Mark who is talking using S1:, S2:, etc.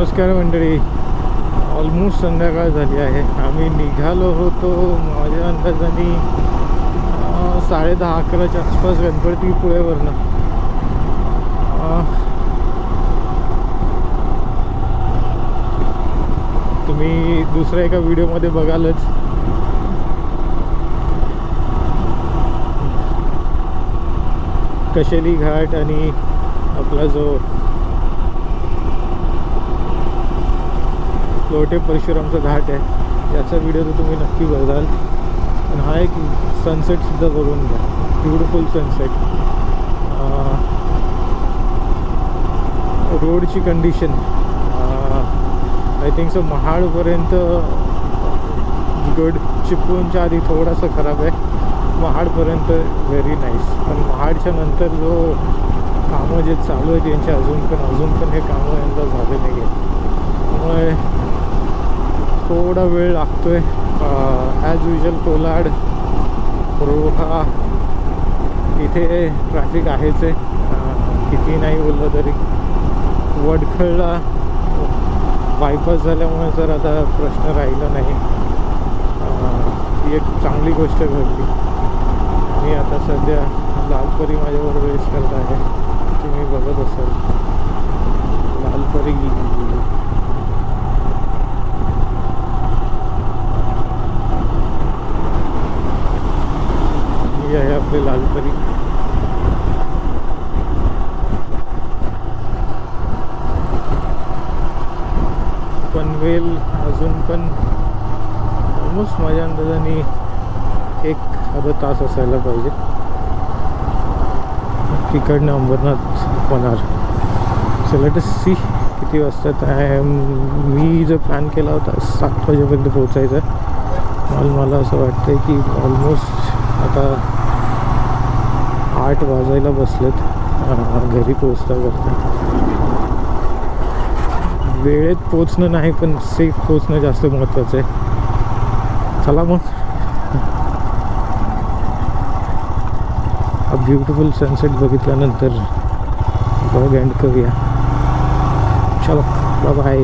S1: नमस्कार मंडळी. ऑलमोस्ट संध्याकाळ झाली आहे. आम्ही निघालो होतो माझ्या अंदाजाने साडे दहा अकराच्या आसपास गणपतीपुळेवरनं. तुम्ही दुसऱ्या एका व्हिडिओमध्ये बघालच. कशेली घाट आणि आपला जो लोटे परशुरामचा घाट आहे. याचा व्हिडिओ तर तुम्ही नक्की बघाल. आणि हा एक सनसेटसुद्धा बघून घ्या. ब्युटिफुल सनसेट रोडची कंडिशन आय थिंक सो महाडपर्यंत गड चिपळूणच्या आधी थोडासा खराब आहे. महाडपर्यंत व्हेरी नाईस पण महाडच्या नंतर जो कामं जे चालू आहेत यांचे अजून पण अजून पण हे कामं यंदा झाले नाही आहेत त्यामुळे थोडा वेळ लागतो आहे ॲज युजल कोलाड रोहा इथे ट्रॅफिक आहेच आहे. किती नाही बोललं तरी. वडखळला बायपास झाल्यामुळे जर आता प्रश्न राहिला नाही. ही एक चांगली गोष्ट घडली. मी आता सध्या लालपरी माझ्याबरोबर रेस करत आहे. तुम्ही बघत असाल. लालपरी ही आहे आपले लहानपणी पनवेल अजून पण ऑलमोस्ट माझ्या अंदाजाने एक अर्धा तास असायला पाहिजे. तिकडनं अंबरनाथ होणार. चला लेट सी किती वाजतात आहे मी जो प्लॅन केला होता सात वाजेपर्यंत पोहोचायचा. मला असं वाटतं की ऑलमोस्ट आता आठ वाजायला बसलेत. घरी पोचता करता. वेळेत पोचणं नाही पण सेफ पोचणं जास्त महत्त्वाचं आहे. चला मग. हा ब्युटिफुल सनसेट बघितल्यानंतर ब्लॉग अँड करूया. चलो बाय